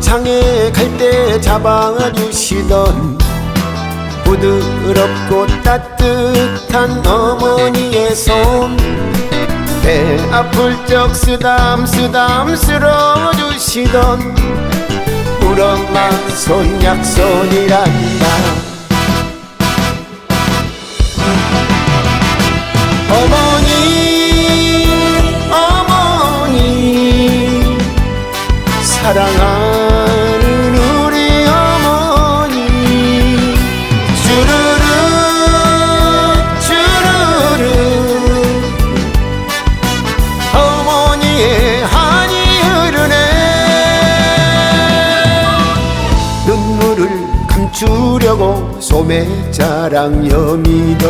장에 갈 때 잡아주시던 부드럽고 따뜻한 어머니의 손. 배 아플 적 쓰담 쓰담 쓸어주시던 우엄마 손 약손이란다 사랑하는 우리 어머니. 주르르 주르르. 어머니의 한이 흐르네. 눈물을 감추려고 소매자랑 여미던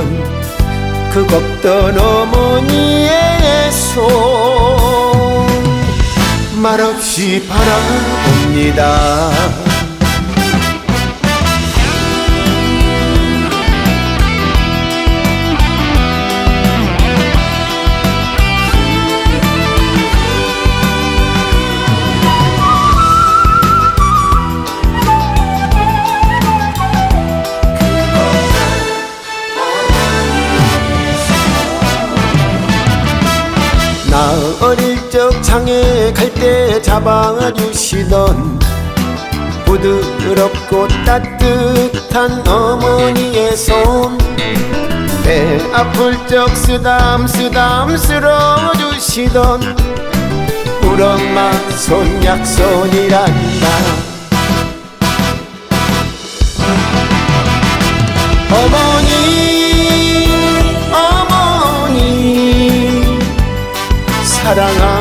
그 걷던 어머니의 손 말없이 바라봅니다. 나 어릴 적 장에 갈때 잡아주시던 부드럽고 따뜻한 어머니의 손. 배 아플 적 쓰담 쓰담 쓸어 주시던 우엄마 손 약손이란다 어머니 어머니 사랑하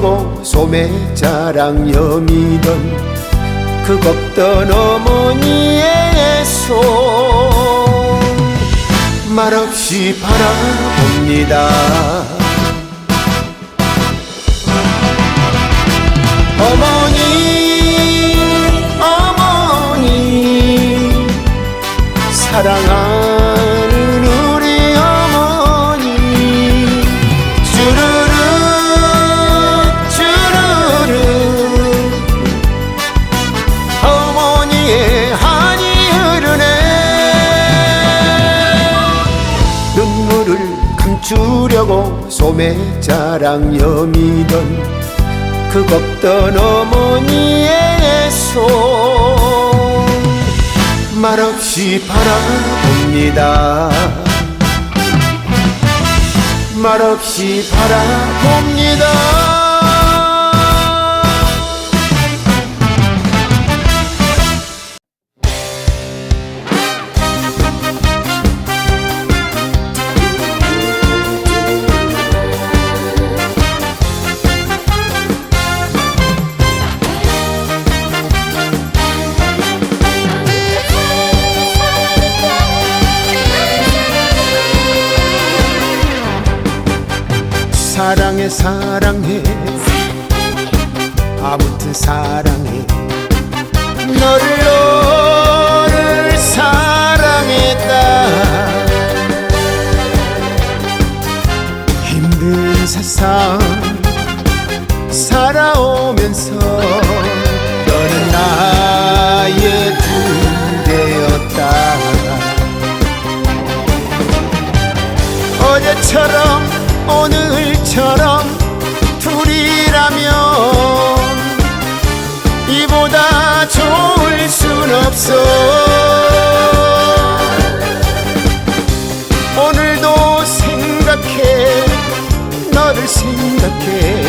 고 소매자랑 여미던 그 걷던 어머니의 손. 말없이 바라봅니다. 어머니 어머니 사랑하 소매자랑 여미던 그 걷던 어머니의 손 말없이 바라봅니다. 말없이 바라봅니다 사랑해 사랑해. 아무튼 사랑해. 너를 너를 사랑했다. 힘든 세상 살아오면서 너는 나의 두대였다. 어제처럼 오늘처럼 둘이라면 이보다 좋을 순 없어. 오늘도 생각해 너를 생각해.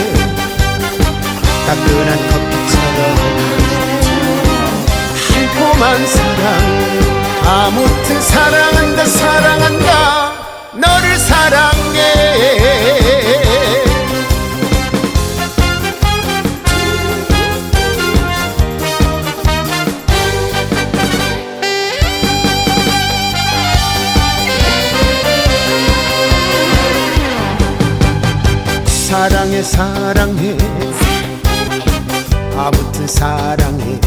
따끈한 커피처럼 달콤한 사랑. 아무튼 사랑한다 사랑한다. 너를 사랑 사랑해. 아무튼 사랑해.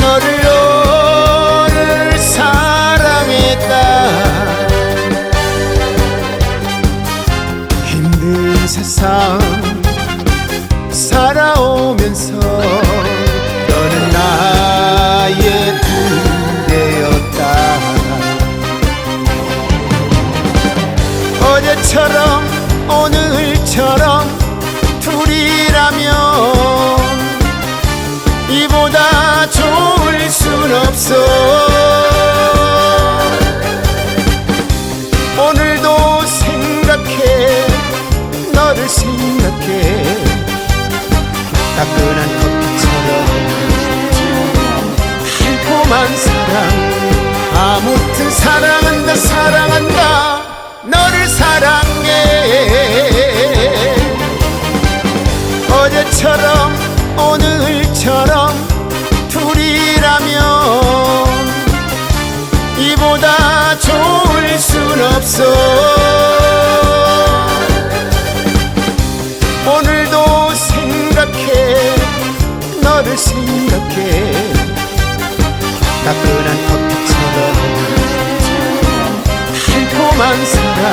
너를 둘이라면 이보다 좋을 순 없어. 오늘도 생각해 너를 생각해. 따끈한 커피처럼 달콤한 사랑 아무튼 사랑한다 사랑한다. 너를 사랑해 달콤한 사랑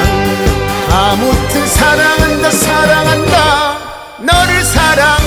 아무튼 사랑한다 사랑한다. 너를 사랑해